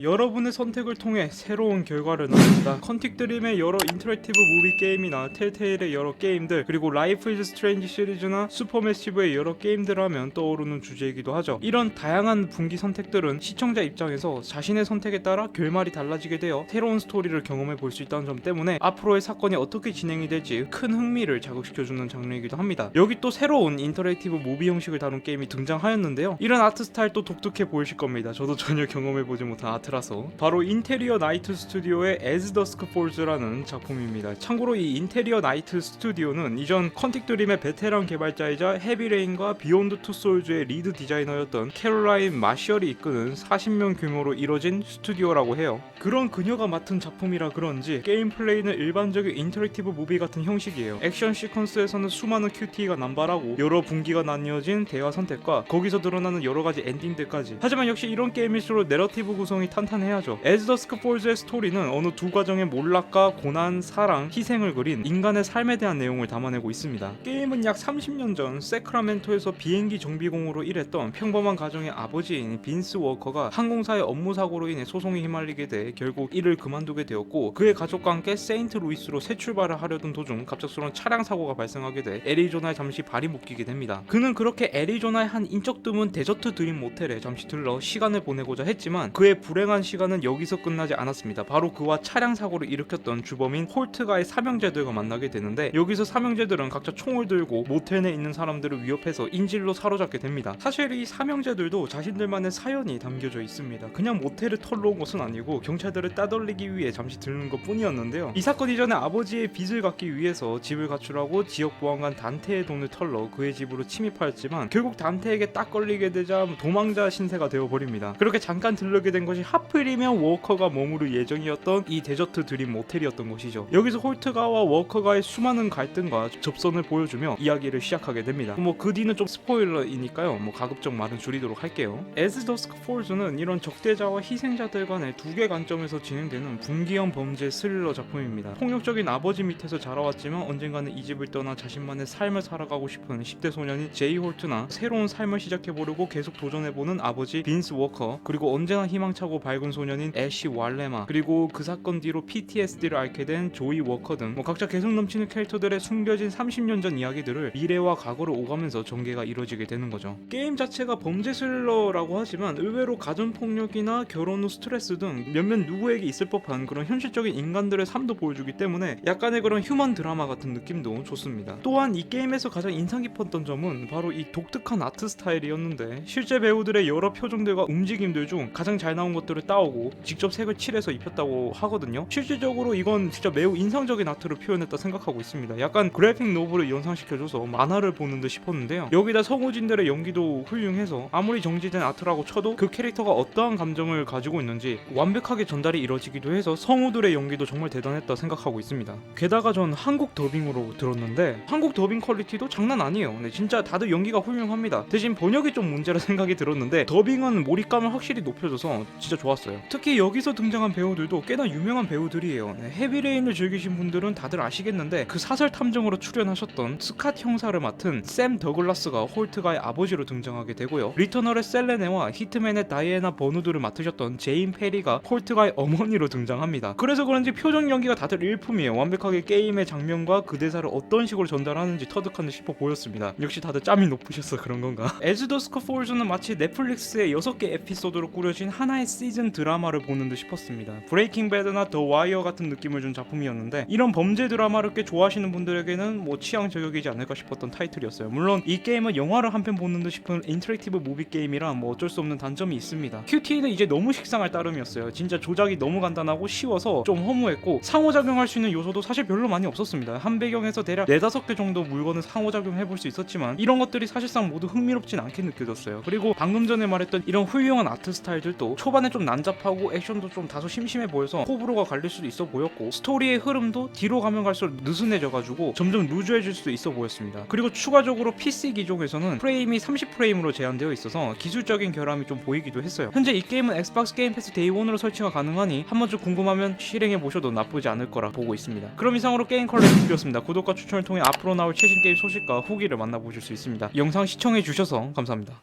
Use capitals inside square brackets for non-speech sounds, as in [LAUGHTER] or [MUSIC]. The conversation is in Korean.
여러분의 선택을 통해 새로운 결과를 낳습니다. 컨틱 드림의 여러 인터랙티브 무비 게임이나 텔테일의 여러 게임들 그리고 라이프 이즈 스트레인지 시리즈나 슈퍼매시브의 여러 게임들 하면 떠오르는 주제이기도 하죠. 이런 다양한 분기 선택들은 시청자 입장에서 자신의 선택에 따라 결말이 달라지게 되어 새로운 스토리를 경험해 볼 수 있다는 점 때문에 앞으로의 사건이 어떻게 진행이 될지 큰 흥미를 자극시켜주는 장르이기도 합니다. 여기 또 새로운 인터랙티브 무비 형식을 다룬 게임이 등장하였는데요. 이런 아트 스타일도 독특해 보이실 겁니다. 저도 전혀 경험해 보지 못한 아트 라서 바로 인테리어 나이트 스튜디오의 As Dusk Falls라는 작품입니다. 참고로 이 인테리어 나이트 스튜디오는 이전 컨틱 드림의 베테랑 개발자이자 헤비레인과 비욘드 투 솔즈의 리드 디자이너였던 캐롤라인 마셜이 이끄는 40명 규모로 이뤄진 스튜디오라고 해요. 그런 그녀가 맡은 작품이라 그런지 게임 플레이는 일반적인 인터랙티브 무비 같은 형식이에요. 액션 시퀀스에서는 수많은 큐티가 남발하고 여러 분기가 나뉘어진 대화 선택과 거기서 드러나는 여러 가지 엔딩들까지. 하지만 역시 이런 게임일수록 내러티브 구성이 탄탄해야죠. 에즈더스크 폴즈의 스토리는 어느 두 가정의 몰락과 고난, 사랑, 희생을 그린 인간의 삶에 대한 내용을 담아내고 있습니다. 게임은 약 30년 전 세크라멘토에서 비행기 정비공으로 일했던 평범한 가정의 아버지인 빈스 워커가 항공사의 업무 사고로 인해 소송에 휘말리게 돼 결국 일을 그만두게 되었고 그의 가족과 함께 세인트 루이스로 새 출발을 하려던 도중 갑작스러운 차량 사고가 발생하게 돼 애리조나에 잠시 발이 묶이게 됩니다. 그는 그렇게 애리조나의 한 인적 드문 데저트 드림 모텔에 잠시 들러 시간을 보내고자 했지만 그의 불행 한 시간은 여기서 끝나지 않았습니다. 바로 그와 차량 사고를 일으켰던 주범인 홀트가의 사명제들과 만나게 되는데 여기서 사명제들은 각자 총을 들고 모텔 내에 있는 사람들을 위협해서 인질로 사로잡게 됩니다. 사실 이 사명제들도 자신들만의 사연이 담겨져 있습니다. 그냥 모텔을 털러 온 것은 아니고 경찰들을 따돌리기 위해 잠시 들른 것 뿐이었는데요. 이 사건 이전에 아버지의 빚을 갚기 위해서 집을 가출하고 지역 보안관 단테의 돈을 털러 그의 집으로 침입하였지만 결국 단테에게 딱 걸리게 되자 도망자 신세가 되어버립니다. 그렇게 잠깐 들르게 된 것이 하필이면 워커가 머무를 예정이었던 이 데저트 드림 모텔이었던 것이죠. 여기서 홀트가와 워커가의 수많은 갈등과 접선을 보여주며 이야기를 시작하게 됩니다. 뭐 그 뒤는 좀 스포일러이니까요. 뭐 가급적 말은 줄이도록 할게요. 에즈 더스크 폴즈는 이런 적대자와 희생자들 간의 두 개 관점에서 진행되는 분기형 범죄 스릴러 작품입니다. 폭력적인 아버지 밑에서 자라왔지만 언젠가는 이 집을 떠나 자신만의 삶을 살아가고 싶은 10대 소년인 제이 홀트나 새로운 삶을 시작해보려고 계속 도전해보는 아버지 빈스 워커 그리고 언제나 희망차고 밝은 소년인 애쉬 왈레마 그리고 그 사건 뒤로 PTSD를 앓게 된 조이 워커 등 뭐 각자 개성 넘치는 캐릭터들의 숨겨진 30년 전 이야기들을 미래와 과거를 오가면서 전개가 이루어지게 되는 거죠. 게임 자체가 범죄 스릴러라고 하지만 의외로 가전 폭력이나 결혼 후 스트레스 등 몇몇 누구에게 있을 법한 그런 현실적인 인간들의 삶도 보여주기 때문에 약간의 그런 휴먼 드라마 같은 느낌도 좋습니다. 또한 이 게임에서 가장 인상 깊었던 점은 바로 이 독특한 아트 스타일이었는데 실제 배우들의 여러 표정들과 움직임들 중 가장 잘 나온 것 들을 따오고 직접 색을 칠해서 입혔다고 하거든요. 실질적으로 이건 진짜 매우 인상적인 아트를 표현했다 생각하고 있습니다. 약간 그래픽 노블을 연상시켜줘서 만화를 보는 듯 싶었는데요. 여기다 성우진들의 연기도 훌륭해서 아무리 정지된 아트라고 쳐도 그 캐릭터가 어떠한 감정을 가지고 있는지 완벽하게 전달이 이루어지기도 해서 성우들의 연기도 정말 대단했다 생각하고 있습니다. 게다가 전 한국 더빙으로 들었는데 한국 더빙 퀄리티도 장난 아니에요. 네, 진짜 다들 연기가 훌륭합니다. 대신 번역이 좀 문제라 생각이 들었는데 더빙은 몰입감을 확실히 높여줘서 진짜 좋았어요. 특히 여기서 등장한 배우들도 꽤나 유명한 배우들이에요. 네, 헤비레인을 즐기신 분들은 다들 아시겠는데 그 사설 탐정으로 출연하셨던 스캇 형사를 맡은 샘 더글라스가 홀트가의 아버지로 등장하게 되고요. 리터널의 셀레네와 히트맨의 다이애나 버누드를 맡으셨던 제인 페리가 홀트가의 어머니로 등장합니다. 그래서 그런지 표정 연기가 다들 일품이에요. 완벽하게 게임의 장면과 그 대사를 어떤 식으로 전달하는지 터득한 듯 싶어 보였습니다. 역시 다들 짬이 높으셔서 그런 건가? [LAUGHS] 에즈더스크 폴즈는 마치 넷플릭스의 6개 에피소드로 꾸려진 하나의 시즌 드라마를 보는 듯 싶었습니다. 브레이킹 배드나 더 와이어 같은 느낌을 준 작품이었는데 이런 범죄 드라마를 꽤 좋아하시는 분들에게는 뭐 취향 저격이지 않을까 싶었던 타이틀이었어요. 물론 이 게임은 영화를 한 편 보는 듯 싶은 인터랙티브 무비 게임이라 뭐 어쩔 수 없는 단점이 있습니다. QT는 이제 너무 식상할 따름이었어요. 진짜 조작이 너무 간단하고 쉬워서 좀 허무했고 상호작용할 수 있는 요소도 사실 별로 많이 없었습니다. 한 배경에서 대략 4, 5개 정도 물건을 상호작용해 볼 수 있었지만 이런 것들이 사실상 모두 흥미롭진 않게 느껴졌어요. 그리고 방금 전에 말했던 이런 훌륭한 아트 스타일들도 초반에 좀 난잡하고 액션도 좀 다소 심심해 보여서 호불호가 갈릴 수도 있어 보였고 스토리의 흐름도 뒤로 가면 갈수록 느슨해져가지고 점점 루즈해질 수도 있어 보였습니다. 그리고 추가적으로 PC 기종에서는 프레임이 30프레임으로 제한되어 있어서 기술적인 결함이 좀 보이기도 했어요. 현재 이 게임은 엑스박스 게임 패스 데이 1으로 설치가 가능하니 한 번쯤 궁금하면 실행해 보셔도 나쁘지 않을 거라 보고 있습니다. 그럼 이상으로 게임 컬러 리뷰였습니다. 구독과 추천을 통해 앞으로 나올 최신 게임 소식과 후기를 만나보실 수 있습니다. 영상 시청해 주셔서 감사합니다.